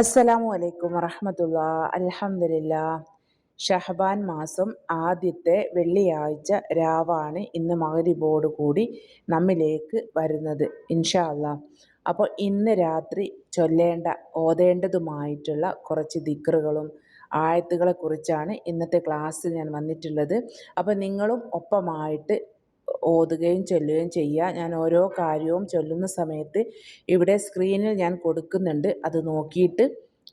അസ്സലാമു അലൈക്കും വറഹമത്തുള്ള. അലഹമില്ല ഷഹബാൻ മാസം ആദ്യത്തെ വെള്ളിയാഴ്ച രാവാണ് ഇന്ന് മകരിബോട് കൂടി നമ്മിലേക്ക് വരുന്നത് ഇൻഷാല്ല അപ്പോൾ ഇന്ന് രാത്രി ചൊല്ലേണ്ട ഓതേണ്ടതുമായിട്ടുള്ള കുറച്ച് ദിക്റുകളും ആയത്തുകളെക്കുറിച്ചാണ് ഇന്നത്തെ ക്ലാസ്സിൽ ഞാൻ വന്നിട്ടുള്ളത്. അപ്പോൾ നിങ്ങളും ഒപ്പമായിട്ട് ഓതുകയും ചൊല്ലുകയും ചെയ്യുക ഞാൻ ഓരോ കാര്യവും ചൊല്ലുന്ന സമയത്ത് ഇവിടെ സ്ക്രീനിൽ ഞാൻ കൊടുക്കുന്നുണ്ട്. അത് നോക്കിയിട്ട്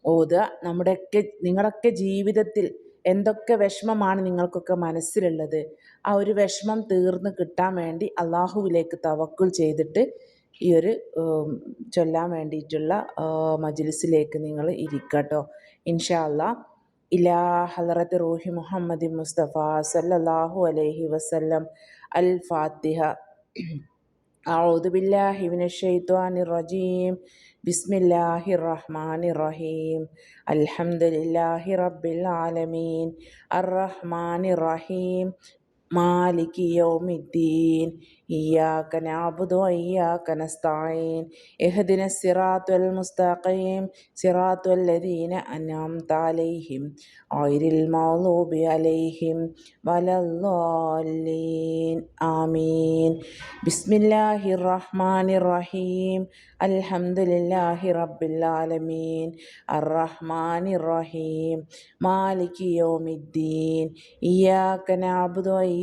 ഓതുക. നമ്മുടെയൊക്കെ നിങ്ങളൊക്കെ ജീവിതത്തിൽ എന്തൊക്കെ വിഷമമാണ് നിങ്ങൾക്കൊക്കെ മനസ്സിലുള്ളത്? ആ ഒരു വിഷമം തീർന്ന് കിട്ടാൻ വേണ്ടി അള്ളാഹുവിലേക്ക് തവക്കുൽ ചെയ്തിട്ട് ഈ ഒരു ചൊല്ലാൻ വേണ്ടിയിട്ടുള്ള മജ്ലിസിലേക്ക് നിങ്ങൾ ഇരിക്കട്ടോ. ഇൻഷാ അല്ലാ ഇലാ ഹലറത്ത് റൂഹി മുഹമ്മദ് മുസ്തഫ സല്ലല്ലാഹു അലൈഹി വസല്ലം അൽ ഫാത്തിഹ أعوذ بالله من الشيطان الرجيم بسم الله الرحمن الرحيم الحمد لله رب العالمين الرحمن الرحيم മാലിക് യൗമിദ്ദീൻ ഇയ്യാക നഅബുദു വഇയ്യാക നസ്തഈൻ. ഇഹ്ദിന സിറാത്തുൽ മുസ്തഖീം സിറാത്തുൽ ലദീന അൻഅംത അലൈഹിം ഗൈറിൽ മഗ്ളൂബി അലൈഹിം വലദ്ദാലീൻ. ആമീൻ. ബിസ്മില്ലാഹിർ റഹ്മാനിർ റഹീം അൽഹംദുലില്ലാഹി റബ്ബിൽ ആലമീൻ. അർറഹ്മാനിർ റഹീം മാലിക് യൗമിദ്ദീൻ ഇയ്യാക നഅബ്ദു വഇയ്യാക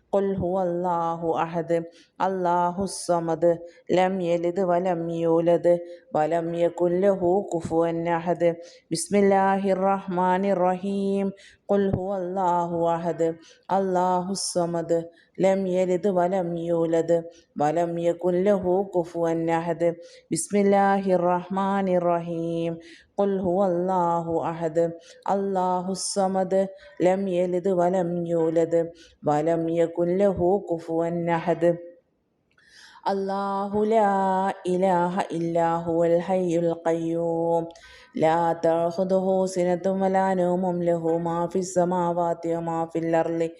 ഹു അല്ലാഹു അഹദ് അല്ലാഹു സമദ് ലം യലിദ് വലം യൂലദ് വലം യകുല്ലഹു കുഫുവൻ അഹദ് ബിസ്മില്ലാഹിർ റഹ്മാനിർ റഹീം ഖുൽ ഹു അല്ലാഹു അഹദ് അല്ലാഹു സമദ് ലം യലിദ് വലം യൂലദ് വലം യകുല്ലഹു കുഫുവൻ അഹദ് ബിസ്മില്ലാഹിർ റഹ്മാനിർ റഹീം أحد بسم الله الرحمن الرحيم قل هو الله أحد الله الصمد لم يلد ولم يولد ولم يكن له كفوا أحد الله لا إله إلا هو الحي القيوم لا تأخذه سنة ولا نوم له ما في السماوات وما في الأرض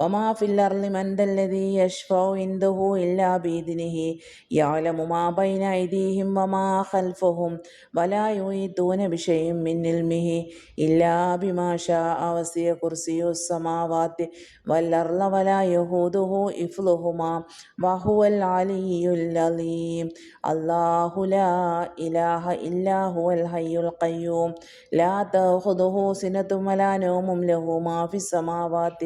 وما في الأرض من ذا الذي يشفع عنده إلا بإذنه يعلم ما بين أيديهم وما خلفهم ولا يحيطون بشيء من علمه إلا بما شاء وسع كرسي السماوات والأرض ولا يهوده حفظهما وهو العلي العظيم الله لا إله إلا هو الحي القيوم لا تأخذه سنة ولا نوم له ما في السماوات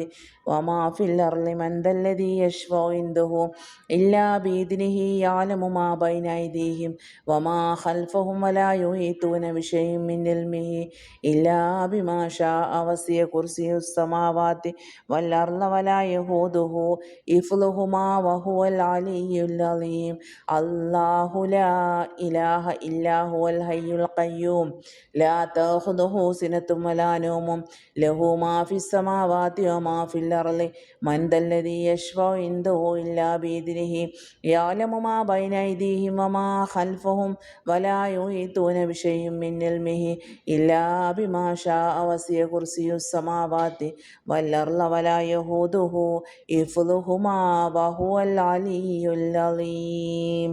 وما في الأرض من ذا الذي يشفع عنده إلا بإذنه يعلم ما بين أيديهم وما خلفهم ولا يحيطون بشيء من علمه إلا بما شاء وسع كرسي السماوات والأرض ولا يهوده حفظهما وهو العلي العظيم الله لا إله إلا هو الحي القيوم لا تأخذه سنة ولا نوم له ما في السماوات وما في الأرض മന്ദല്ലതി യശ്വ ഇന്ദോ ഇല്ലാ ബീദിരിഹി യാലമുമാ ബൈനൈദീഹിം വമാ ഖൽഫഹും വലായു ഈത്തൂന വിഷയും മിന്നിൽ മിഹി ഇല്ലാ ബിമാഷാ അവസിയ കുർസിയു സമാവാത്തി വല്ലർല വലായഹൂദുഹു ഇഫ്ലുഹുമാ വഹുവൽ അലിയുൽ അലീം.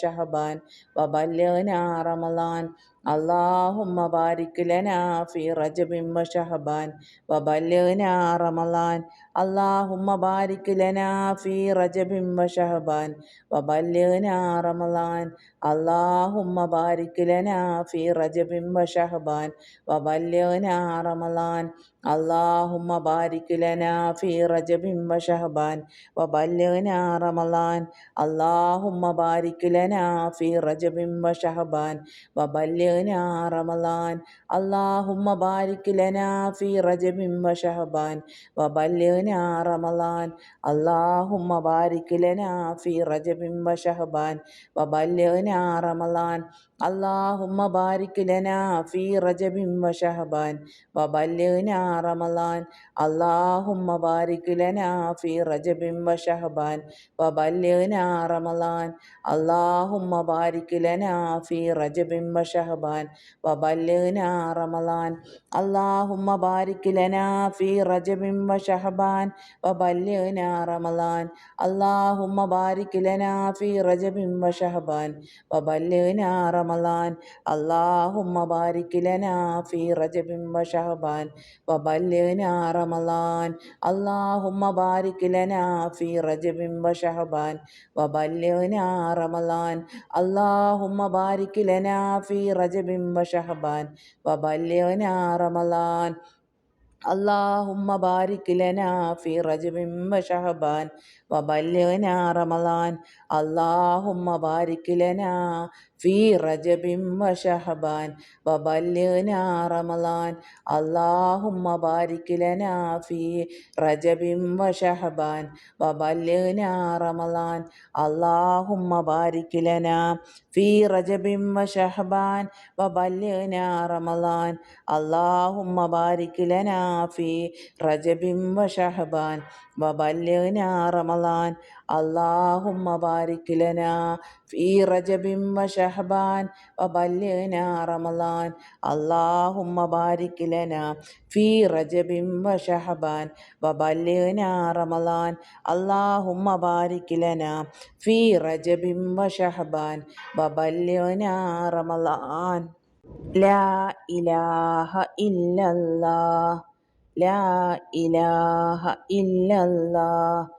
ഷഹബാൻ വബല്ലന റമദാൻ اللهم بارك لنا في رجب وشعبان وبلغنا رمضان اللهم بارك لنا في رجب وشعبان وبلغنا رمضان اللهم بارك لنا في رجب وشعبان وبلغنا رمضان اللهم بارك لنا في رجب وشعبان وبلغنا رمضان اللهم بارك لنا في رجب وشعبان وبلغنا رمضان اللهم بارك لنا في رجب وشعبان وبلغنا رمضان اللهم بارك لنا في رجب وشعبان وبلغنا رمضان اللهم بارك لنا في رجب وشعبان وبلغنا رمضان اللهم بارك لنا في رجب وشعبان وبلغنا رمضان اللهم بارك لنا في رجب وشعبان وبلغنا رمضان اللهم بارك لنا في رجب وشعبان وبلغنا رمضان اللهم بارك لنا في رجب وشعبان وبلغنا رمضان اللهم بارك لنا في رجب وشعبان وبلغنا رمضان اللهم بارك لنا في رجب وشعبان وبلغنا رمضان اللهم بارك لنا في رجب وشعبان وبلغنا رمضان اللهم بارك لنا في رجب وشعبان وبلغنا رمضان اللهم بارك لنا ഫീ റജബിം ഷഹബാൻ വബല്യനാ റമലാൻ അള്ളാഹുമ്മ ബാരിക്കിലനാ ഫീ റജബിം ഷഹബാൻ വബല്യനാ റമലാൻ അള്ളാഹുമ്മ ബാരിക്കിലനാ ഫീ റജബിം ഷഹബാൻ വബല്യനാ റമലാൻ അള്ളാഹുമ്മ ബാരിക്കിലനാ ഫീ റജബിം ഷഹബാൻ വബല്യനാ റമലാൻ اللهم بارك لنا في رجب وشعبان وبلغنا رمضان اللهم بارك لنا في رجب وشعبان وبلغنا رمضان اللهم بارك لنا في رجب وشعبان وبلغنا رمضان لا إله إلا الله لا إله إلا الله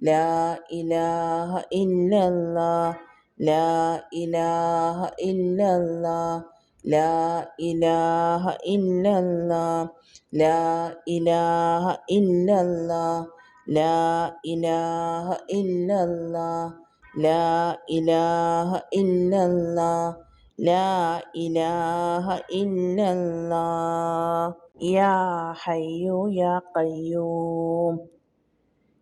لا إله إلا الله. لا إله إلا الله. لا إله إلا الله. لا إله إلا الله. لا إله إلا الله. لا إله إلا الله. لا إله إلا الله. يا حي يا قيوم.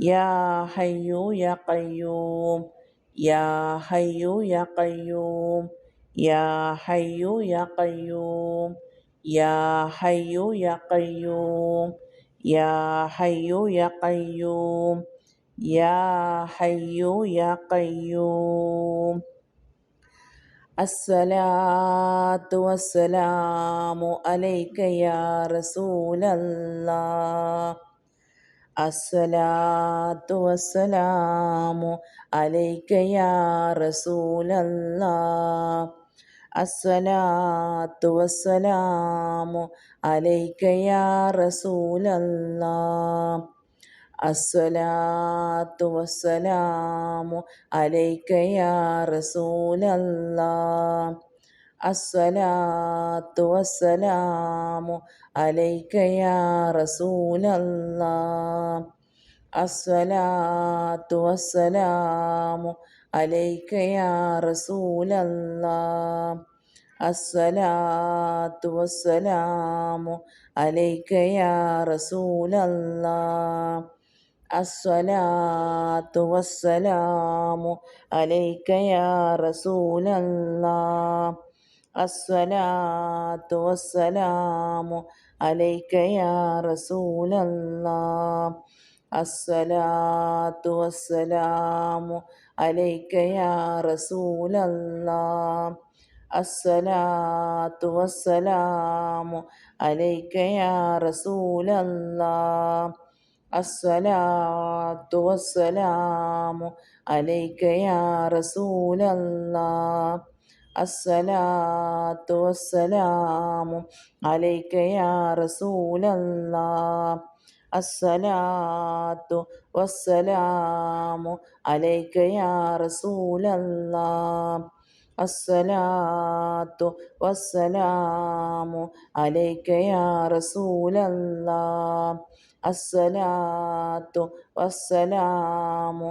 يا حي يا قيوم يا حي يا قيوم يا حي يا قيوم يا حي يا قيوم يا حي يا قيوم يا حي يا قيوم. الصلاة والسلام عليك يا رسول الله. അസ്സലാത്തു വസ്സലാമു അലൈക്കയാ റസൂലല്ലാ അസ്സലാത്തു വസ്സലാമു അലൈക്കയാ റസൂലല്ലാ അസ്സലാത്തു വസ്സലാമു അലൈക്കയാ റസൂലല്ലാ അസ്സലാത്തു വസ്സലാമു അലൈക്കയാ റസൂലല്ലാഹ്. അസ്സലാത്തു വസ്സലാമു അലൈക്കയാ റസൂലല്ലാഹ്. അസ്സലാത്തു വസ്സലാമു അലൈക്കയാ റസൂലല്ലാഹ്. അസ്സലാത്തു വസ്സലാമു അലൈക്കയാ റസൂലല്ലാഹ്. അസ്വലാത്തു വസ്സലാമു അലൈക്കയാ റസൂലല്ലാ അസ്വലാത്തു വസ്സലാമു അലൈക്കയാ റസൂലല്ലാ അസ്സലാത്തു വസ്സലാമു അലൈക്കയാ റസൂലല്ലാ അസ്സലാത്തു വസ്സലാമു അലൈക്കയാ റസൂലല്ലാ അസ്സലാത്തു വസ്സലാമു അലൈക്ക യാ റസൂലല്ലാ അസ്സലാത്തു വസ്സലാമു അലൈക്ക യാ റസൂലല്ലാ അസ്സലാത്തു വസ്സലാമു അലൈക്ക യാ റസൂലല്ലാ അസ്സലാത്തു വസ്സലാമു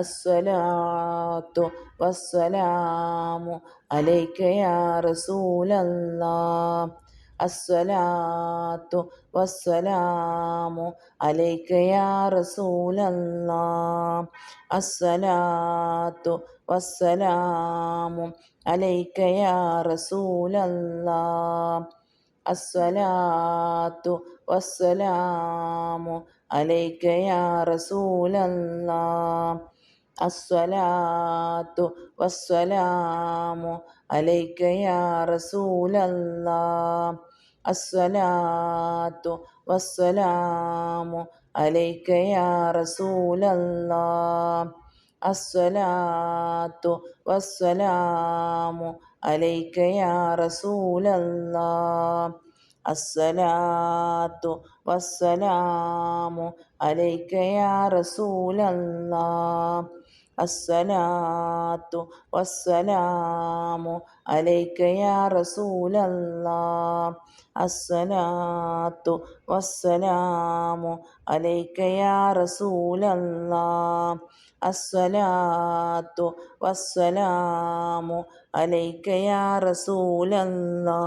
അസ്വലാത്തു വസ്സലാമു അലൈക്കയാ റസൂലല്ലാ അസ്വലാത്തു വസ്സലാമു അലൈക്കയാ റസൂലല്ലാ അസ്വലാത്തു വസ്സലാമു അലൈക്കയാ റസൂലല്ലാ അസ്വലാത്തു വസ്സലാമു അലൈക്കയാ റസൂലല്ലാ അസ്വലാത്തു വസ്സലാമു അലൈക്ക യാ അസ്വലാത്തു വസ്സലാമു അലൈക്ക യാ അസ്വലാത്തു വസ്സലാമു അലൈക്ക യാ റസൂലല്ലാ അസ്സലാത്തു വസ്സലാമു അലൈക്ക യാ അസ്സലാത്തു വസ്സലാമു അലൈക്ക യാ റസൂലല്ലാ അസ്സലാത്തു വസ്സലാമു അലൈക്ക യാ റസൂലല്ലാ അസ്സലാത്തു വസ്സലാമു അലൈക്ക യാ റസൂലല്ലാ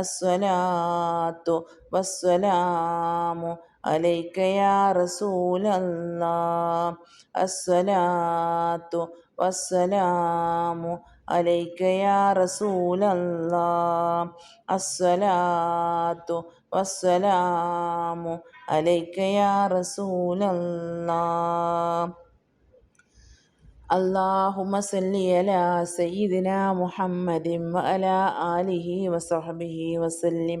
അസ്സലാത്തു വസ്സലാമു عليك يا رسول الله الصلاة والسلام عليك يا رسول الله الصلاة والسلام عليك يا رسول الله اللهم صل على سيدنا محمد وعلى آله وصحبه وسلم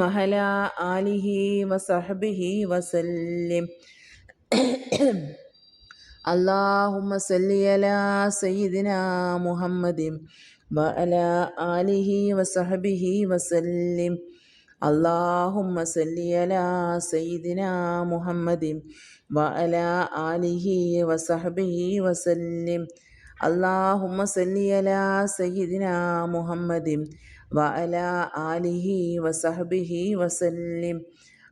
وعلى آله وصحبه وسلم اللهم صل على سيدنا محمد وعلى آله وصحبه وسلم اللهم صل على سيدنا محمد وعلى آله وصحبه وسلم اللهم صل على سيدنا محمد വഅല ആലിഹി വസഹബിഹി വസല്ലിം.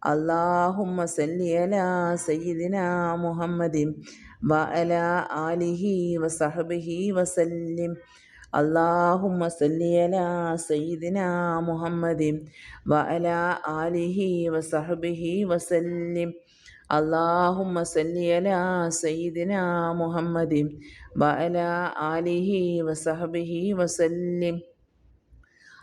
അല്ലാഹുമ്മ സല്ലി അലാ സയ്യിദിനാ മുഹമ്മദിൻ. വഅല ആലിഹി വസഹബിഹി വസല്ലിം. അല്ലാഹുമ്മ സല്ലി അലാ സയ്യിദിനാ മുഹമ്മദിൻ. വഅല ആലിഹി വസഹബിഹി വസല്ലിം. അല്ലാഹുമ്മ സല്ലി അലാ സയ്യിദിനാ മുഹമ്മദിൻ. വഅല ആലിഹി വസഹബിഹി വസല്ലിം.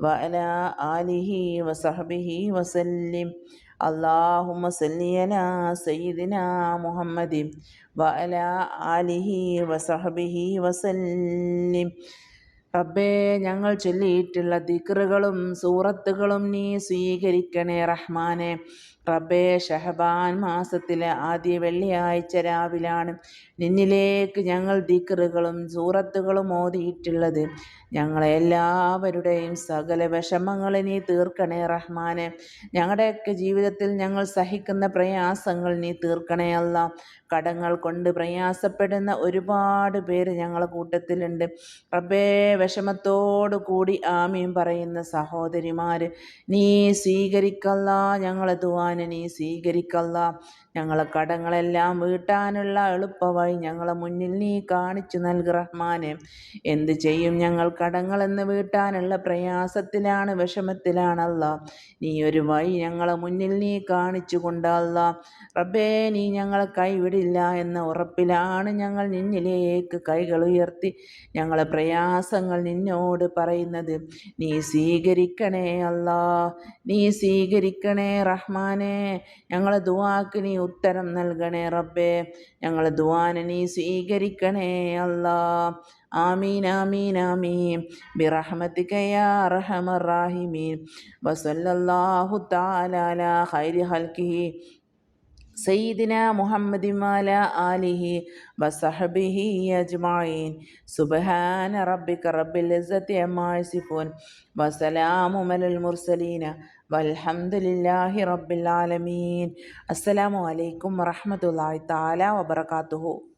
وعلى آله وصحبه وسلم اللهم صل على سيدنا محمد وعلى آله وصحبه وسلم റബ്ബേ ഞങ്ങൾ ചൊല്ലിയിട്ടുള്ള ദിക്റുകളും സൂറത്തുകളും നീ സ്വീകരിക്കണേ റഹ്മാനെ റബ്ബേ ഷഹബാൻ മാസത്തിലെ ആദ്യ വെള്ളിയാഴ്ച രാവിലാണ് നിന്നിലേക്ക് ഞങ്ങൾ ദിക്റുകളും സൂറത്തുകളും ഓതിയിട്ടുള്ളത്. ഞങ്ങളെ എല്ലാവരുടെയും സകല വിഷമങ്ങളെ നീ തീർക്കണേ റഹ്മാനെ. ഞങ്ങളുടെയൊക്കെ ജീവിതത്തിൽ ഞങ്ങൾ സഹിക്കുന്ന പ്രയാസങ്ങൾ നീ തീർക്കണേ അല്ല. കടങ്ങൾ കൊണ്ട് പ്രയാസപ്പെടുന്ന ഒരുപാട് പേര് ഞങ്ങളെ കൂട്ടത്തിലുണ്ട്. റബ്ബേ വിഷമത്തോടു കൂടി ആമീൻ പറയുന്ന സഹോദരിമാർ നീ സ്വീകരിക്കല്ല ഞങ്ങളെ തുവാനെ നീ സ്വീകരിക്കല്ല. ഞങ്ങളെ കടങ്ങളെല്ലാം വീട്ടാനുള്ള എളുപ്പവഴി ഞങ്ങളെ മുന്നിൽ നീ കാണിച്ചു നൽകി റഹ്മാനെ. എന്ത് ചെയ്യും ഞങ്ങൾ കടങ്ങളെന്ന് വീട്ടാനുള്ള പ്രയാസത്തിലാണ് വിഷമത്തിലാണല്ല. നീ ഒരു വഴി ഞങ്ങളെ മുന്നിൽ നീ കാണിച്ചു കൊണ്ടല്ല. റബ്ബേ നീ ഞങ്ങളെ കൈവിടില്ല എന്ന ഉറപ്പിലാണ് ഞങ്ങൾ നിന്നിലേക്ക് കൈകൾ ഉയർത്തി ഞങ്ങളെ പ്രയാസങ്ങൾ നിന്നോട് പറയുന്നത്. നീ സ്വീകരിക്കണേ അല്ല. നീ സ്വീകരിക്കണേ റഹ്മാനെ. ഞങ്ങളെ ദുവാക്ക് നീ ഉത്തരം നൽകണേ റബ്ബേ. ഞങ്ങളെ ദുവാന നീ സ്വീകരിക്കണേ അല്ലാ. ആമീൻ ആമീൻ ആമീൻ. ബിറഹ്മത്തിക യാ അർഹമർ റാഹിമീൻ. വസല്ലല്ലാഹു തആല അലാ ഖൈരി ഖൽഖിഹി. സയ്യിദിന മുഹമ്മദി മാല ആലിഹി വസഹബിഹി അജ്മായിൻ സുബ്ഹാന റബ്ബിക റബ്ബിൽ ഇസ്സത്തി അമ്മാ യസിഫൂൻ. വസലാമു അലൽ മുർസലീന. വൽഹംദുലില്ലാഹി റബ്ബിൽ ആലമീൻ. അസ്സലാമു അലൈക്കും വറഹ്മത്തുള്ളാഹി തആല വബറകാതുഹു.